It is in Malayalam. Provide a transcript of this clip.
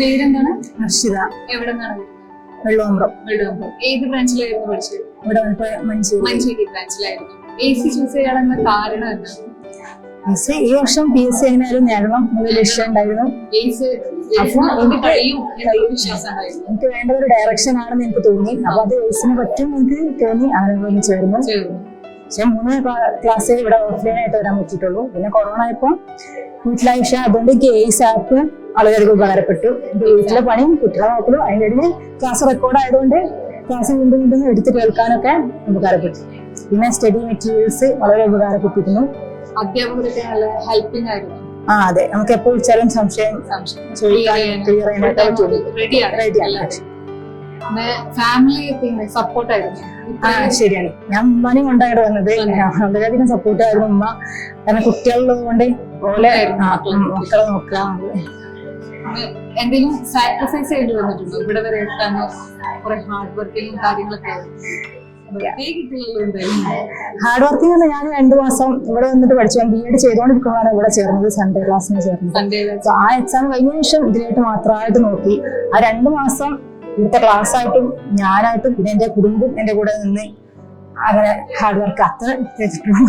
പേരെന്താണ്? ഹർഷിത എവിടെ നിന്നാണ് വെള്ളോമ്പ്രം വരുന്നത് ഏത് ബ്രാഞ്ചിലായിരുന്നു പഠിച്ചത്? ഇവിടെ മഞ്ചേരി. മഞ്ചേരി ബ്രാഞ്ചിലായിരുന്നു എ സി ചൂസ് ചെയ്യാനുള്ള കാരണം എന്താണ് ഈ വർഷം പി എസ് സി എങ്ങനെയായാലും നേടണം. എന്നുള്ള ലക്ഷ്യം ഉണ്ടായിരുന്നു. എനിക്ക് വേണ്ട ഒരു ഡയറക്ഷൻ ആണെന്ന് എനിക്ക് തോന്നി. അപ്പൊ അത് എയ്സിന് പറ്റും എനിക്ക് തോന്നി. അങ്ങനെ പോയി ചേർന്നു. പക്ഷെ മൂന്ന് ക്ലാസ് ഇവിടെ ഓഫ്ലൈൻ ആയിട്ട് വരാൻ പറ്റിയിട്ടുള്ളൂ. പിന്നെ കൊറോണ ആയപ്പോ വീട്ടിലായ. പക്ഷെ അതുകൊണ്ട് എനിക്ക് എയ്സ് ആപ്പ് വളരെയധികം ഉപകാരപ്പെട്ടു. വീട്ടിലെ പണിയും കുട്ടികളെ നോക്കലും അതിന്റെ ഇടയിൽ ക്ലാസ് റെക്കോർഡ് ആയതുകൊണ്ട് ക്ലാസ് വീണ്ടും വീണ്ടും എടുത്ത് കേൾക്കാനൊക്കെ ഉപകാരപ്പെട്ടു. പിന്നെ സ്റ്റഡി മെറ്റീരിയൽസ് വളരെ ഉപകാരപ്പെട്ടിരുന്നു. അധ്യാപകരൊക്കെ നല്ല ഹെൽപ്പിംഗ് ആയിരുന്നു. ആ അതെ. നമുക്ക് എപ്പോ വിളിച്ചാലും സംശയം ശരിയാണ്. ഞാൻ ഉമ്മാനെയും കൊണ്ടായിട്ട് വന്നത്. വളരെയധികം സപ്പോർട്ടായിരുന്നു ഉമ്മ. കാരണം കുട്ടികളുള്ളത് കൊണ്ട് ഓലെ മക്കളെ നോക്കുക. എന്തെങ്കിലും സാക്രിഫൈസ് ചെയ്യേണ്ടി വന്നിട്ടുണ്ടോ? ഇവിടെ വരെ എത്താൻ കുറെ ഹാർഡ് വർക്കിങ്ങും കാര്യങ്ങളൊക്കെ ഹാർഡ് വർക്കിംഗ് ഞാൻ രണ്ടു മാസം ഇവിടെ വന്നിട്ട് പഠിച്ചു. ഞാൻ ബി എഡ് ചെയ്തുകൊണ്ടിരിക്കുമ്പോഴാണ് ഇവിടെ ചേർന്നത് സൺഡേ ക്ലാസ്സിന് ചേർന്നത്. ആ എക്സാം കഴിഞ്ഞ ശേഷം ഇതിനായിട്ട് മാത്രമായിട്ട് നോക്കി. ആ രണ്ടു മാസം ഇവിടുത്തെ ക്ലാസ് ആയിട്ടും ഞാനായിട്ടും പിന്നെ എന്റെ കുടുംബം എന്റെ കൂടെ നിന്ന് അങ്ങനെ ഹാർഡ് വർക്ക് അത്ര ചെയ്തിട്ടുണ്ട്